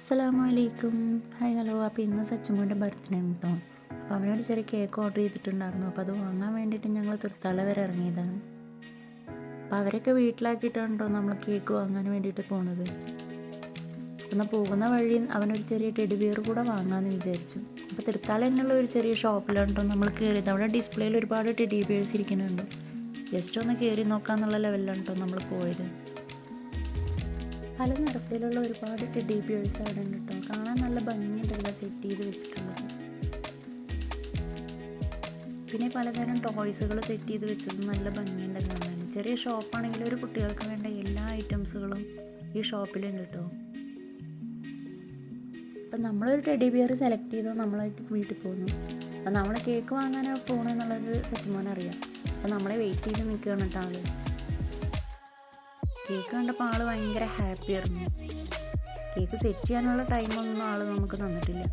അസ്സലാമലൈക്കും. Hi hello. അപ്പോൾ ഇന്ന് സച്ചുമോന്റെ ബർത്ത്ഡേ കേട്ടോ. അപ്പോൾ അവനൊരു ചെറിയ കേക്ക് ഓർഡർ ചെയ്തിട്ടുണ്ടായിരുന്നു. അപ്പോൾ അത് വാങ്ങാൻ വേണ്ടിയിട്ട് ഞങ്ങൾ തൃത്താല വരെ ഇറങ്ങിയതാണ്. അപ്പോൾ അവരൊക്കെ വീട്ടിലാക്കിയിട്ടാണോ നമ്മൾ കേക്ക് വാങ്ങാൻ വേണ്ടിയിട്ട് പോണത്. എന്നാൽ പോകുന്ന വഴി അവനൊരു ചെറിയ ടെഡി ബിയർ കൂടെ വാങ്ങാമെന്ന് വിചാരിച്ചു. അപ്പോൾ തൃത്താല തന്നെയുള്ള ഒരു ചെറിയ ഷോപ്പിലുണ്ടോ നമ്മൾ കയറിയത്. അവിടെ ഡിസ്പ്ലേയിൽ ഒരുപാട് ടെഡി ബിയേഴ്സ് ഇരിക്കുന്നുണ്ട്. ജസ്റ്റ് ഒന്ന് കയറി നോക്കാമെന്നുള്ള ലെവലിലാണ് കേട്ടോ നമ്മൾ പോയത്. പല നിറത്തിലുള്ള ഒരുപാട് ടെഡി ബിയേഴ്സ് അവിടെ കേട്ടോ കാണാൻ നല്ല ഭംഗിയുണ്ടല്ലോ സെറ്റ് ചെയ്ത് വെച്ചിട്ടുള്ളത്. പിന്നെ പലതരം ടോയ്സുകൾ സെറ്റ് ചെയ്ത് വെച്ചത് നല്ല ഭംഗിയുണ്ട് കാണാൻ ചെറിയ ഷോപ്പാണെങ്കിൽ ഒരു കുട്ടികൾക്ക് വേണ്ട എല്ലാ ഐറ്റംസുകളും ഈ ഷോപ്പിലുണ്ട് കേട്ടോ അപ്പം നമ്മളൊരു ടെഡി ബിയർ സെലക്ട് ചെയ്തോ നമ്മളായിട്ട് വീട്ടിൽ പോകുന്നു. അപ്പം നമ്മൾ കേക്ക് വാങ്ങാനോ പോകണമെന്നുള്ളത് സച്ചിമോൻ അറിയാം അപ്പം നമ്മളെ വെയിറ്റ് ചെയ്ത് നിൽക്കുകയാണ് കേട്ടോ കേക്ക് കണ്ടപ്പോൾ ആൾ ഭയങ്കര ഹാപ്പിയായിരുന്നു. കേക്ക് സെറ്റ് ചെയ്യാനുള്ള ടൈമൊന്നും ആൾ നമുക്ക് തന്നിട്ടില്ല.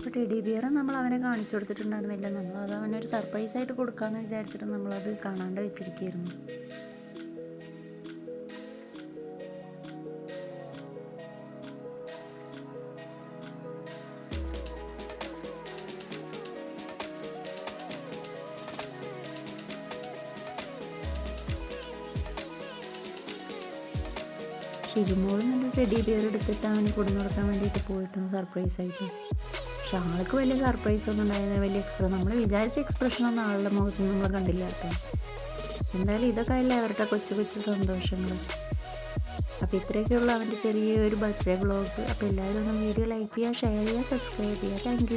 അപ്പോൾ ടെഡി ബിയർ നമ്മൾ അവനെ കാണിച്ചു കൊടുത്തിട്ടുണ്ടായിരുന്നില്ല. നമ്മളത് അവനൊരു സർപ്രൈസ് ആയിട്ട് കൊടുക്കാമെന്ന് വിചാരിച്ചിട്ട് നമ്മളത് കാണാണ്ട് വെച്ചിരിക്കുകയായിരുന്നു. ഷിജുമോളും എന്റെ ടെഡി ബിയർ എടുത്തിട്ട് അവന് കൊടുന്നു കൊടുക്കാൻ വേണ്ടിയിട്ട് പോയിട്ടും സർപ്രൈസ് ആയിട്ട്. പക്ഷെ ആൾക്ക് വലിയ സർപ്രൈസ് ഒന്നും ഉണ്ടായിരുന്നില്ല വലിയ എക്സ്പ്രഷൻ നമ്മൾ വിചാരിച്ച എക്സ്പ്രഷൻ ഒന്നും ആളുടെ മുഖത്ത് നമ്മൾ കണ്ടില്ല കേട്ടോ. എന്തായാലും ഇതൊക്കെ അല്ലേ അവരുടെ കൊച്ചു കൊച്ചു സന്തോഷങ്ങൾ അപ്പോൾ ഇത്രയൊക്കെയുള്ള അവന്റെ ചെറിയൊരു ബർത്ത്ഡേ വ്ളോഗ് അപ്പോൾ എല്ലാവരും ഒന്ന് വീഡിയോ ലൈക്ക് ചെയ്യുക ഷെയർ ചെയ്യുക സബ്സ്ക്രൈബ് ചെയ്യുക. താങ്ക്